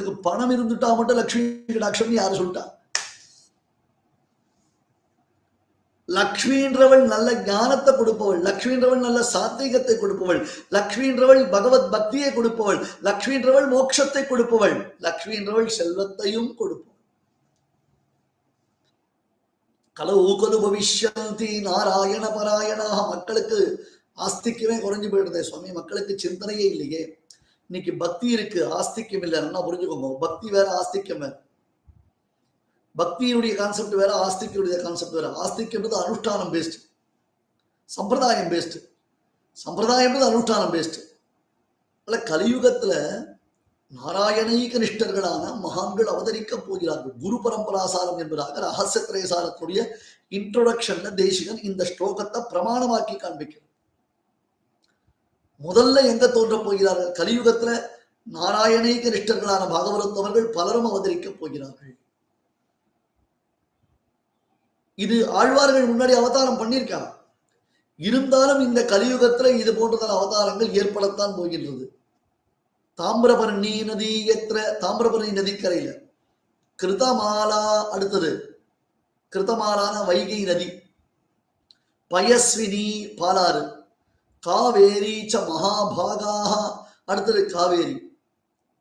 இவனுக்கு பணம் இருந்துட்டா மட்டும் லக்ஷ்மி கடாட்சம்னு யாரு சொல்லிட்டா? லக்ஷ்மின்றவள் நல்ல ஞானத்தை கொடுப்பவள் லக்ஷ்மின்றவள் நல்ல சாத்விகத்தை கொடுப்பவள் லக்ஷ்மின்றவள் பகவத் பக்தியை கொடுப்பவள் லக்ஷ்மின்றவள் மோட்சத்தை கொடுப்பவள் லக்ஷ்மின்றவள் செல்வத்தையும் கொடுப்பவள். கலவு கலு பவிஷ்யந்தி நாராயண பாராயணாக மக்களுக்கு ஆஸ்திக்குமே குறைஞ்சு போயிடுதே சுவாமி. மக்களுக்கு சிந்தனையே இல்லையே. இன்னைக்கு பக்தி இருக்கு ஆஸ்திக்கம் இல்லை நல்லா புரிஞ்சுக்கோங்க? பக்தி வேற ஆஸ்திக்கம். வேற பக்தியினுடைய கான்செப்ட் வேற ஆஸ்திக்கியுடைய கான்செப்ட் வேற. ஆஸ்திக்கிறது அனுஷ்டானம் பேஸ்ட் சம்பிரதாயம் பேஸ்ட் சம்பிரதாயம்ன்றது அனுஷ்டானம் பேஸ்ட் அல்ல கலியுகத்துல நாராயணீக நிஷ்டர்களான மகான்கள் அவதரிக்க போகிறார்கள். குரு பரம்பராசாரம் என்பதாக ரகசிய திரைசாரத்துடைய இன்ட்ரோடக்ஷன்ல தேசிகன் இந்த ஸ்லோகத்தை பிரமாணமாக்கி காண்பிக்கிறார். முதல்ல எங்க தோன்ற போகிறார்கள்? கலியுகத்துல நாராயணீக நிஷ்டர்களான பாகவரத்தவர்கள் பலரும் அவதரிக்கப் போகிறார்கள். இது ஆழ்வார்கள் முன்னாடி அவதாரம் பண்ணியிருக்கா? இருந்தாலும் இந்த கலியுகத்துல இது போன்றதான அவதாரங்கள் ஏற்படத்தான் போகின்றது. தாமிரபரணி நதி எத்திர தாமிரபரணி நதிக்கரையில. கிருதமாலா அடுத்தது. கிருதமாலான வைகை நதி. பயஸ்வினி பாலாறு. காவேரி ச மகாபாகாக அடுத்தது காவேரி.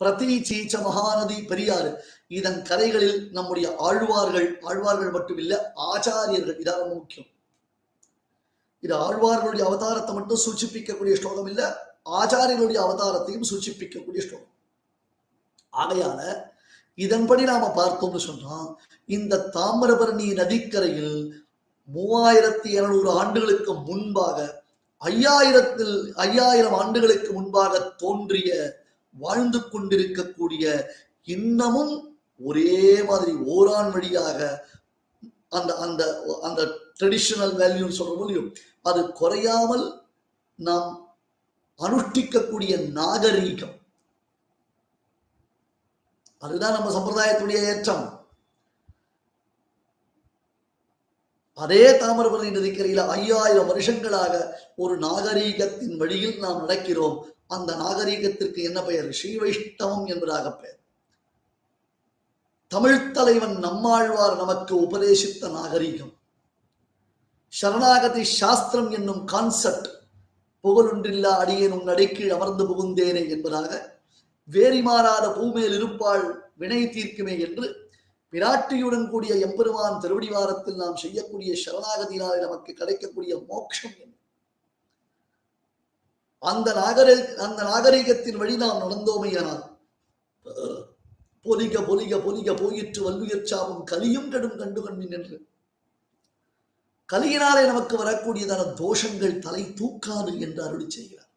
பிரதீச்சி ச மகாநதி பெரியாறு. இதன் கரைகளில் நம்முடைய ஆழ்வார்கள் ஆழ்வார்கள் மட்டும் இல்ல ஆச்சாரியர்கள். இதான் ரொம்ப முக்கியம். இது ஆழ்வார்களுடைய அவதாரத்தை மட்டும் சூச்சிப்பிக்கக்கூடிய ஸ்லோகம் இல்ல ஆச்சாரியர்களுடைய அவதாரத்தையும் சூச்சிப்பிக்கக்கூடிய ஸ்லோகம். ஆகையால இதன்படி நாம பார்த்தோம்னு சொன்னா இந்த தாமிரபரணி நதிக்கரையில் மூவாயிரத்தி இருநூறு ஆண்டுகளுக்கு முன்பாக ஐயாயிரத்தில் ஐயாயிரம் ஆண்டுகளுக்கு முன்பாக தோன்றிய வாழ்ந்து கொண்டிருக்கக்கூடிய இன்னமும் ஒரே மாதிரி ஓரான் வழியாக அந்த அந்த அந்த ட்ரெடிஷனல் வேல்யூன்னு சொல்ற முடியும் அது குறையாமல் நாம் அனுஷ்டிக்கக்கூடிய நாகரீகம். அதுதான் நம்ம சம்பிரதாயத்துடைய ஏற்றம். அதே தாமிரபரணி நதிக்கரையில் ஐயாயிரம் வருஷங்களாக ஒரு நாகரீகத்தின் வழியில் நாம் நடக்கிறோம். அந்த நாகரீகத்திற்கு என்ன பெயர்? ஸ்ரீ வைஷ்ணவம் என்பதாக பெயர். தமிழ் தலைவன் நம்மாழ்வார் நமக்கு உபதேசித்த நாகரீகம். சரணாகதி சாஸ்திரம் என்னும் கான்செப்ட் புகழொன்றில்லா அடியேன் உன் அடைக்கீழ் அமர்ந்து புகுந்தேனே என்பதாக வேறி மாறாத பூமேல் இருப்பாள் வினை தீர்க்குமே என்று பிராட்டியுடன் கூடிய எம்பெருமான் திருவடிவாரத்தில் நாம் செய்யக்கூடிய சரணாகதியினால் நமக்கு கிடைக்கக்கூடிய மோட்சம் என்ன? அந்த நாகரிக அந்த நாகரிகத்தின் வழி நாம் நடந்தோமையானால் பொலிக பொலிக பொலிக போயிற்று வல்லுகிற்சாவும் கலியும் கடும் கண்டு கண்ணின் என்று கலியினாலே நமக்கு வரக்கூடியதான தோஷங்கள் தலை தூக்காது என்று அருளி செய்கிறார்.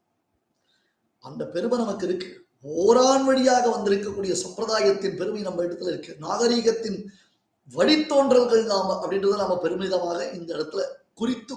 அந்த பெருமை நமக்கு இருக்கு. ஓரான் வழியாக வந்திருக்கக்கூடிய சம்பிரதாயத்தின் பெருமை நம்ம இடத்துல இருக்கு. நாகரீகத்தின் வழித்தோன்றல்கள் நாம அப்படின்றத நாம பெருமிதமாக இந்த இடத்துல குறித்து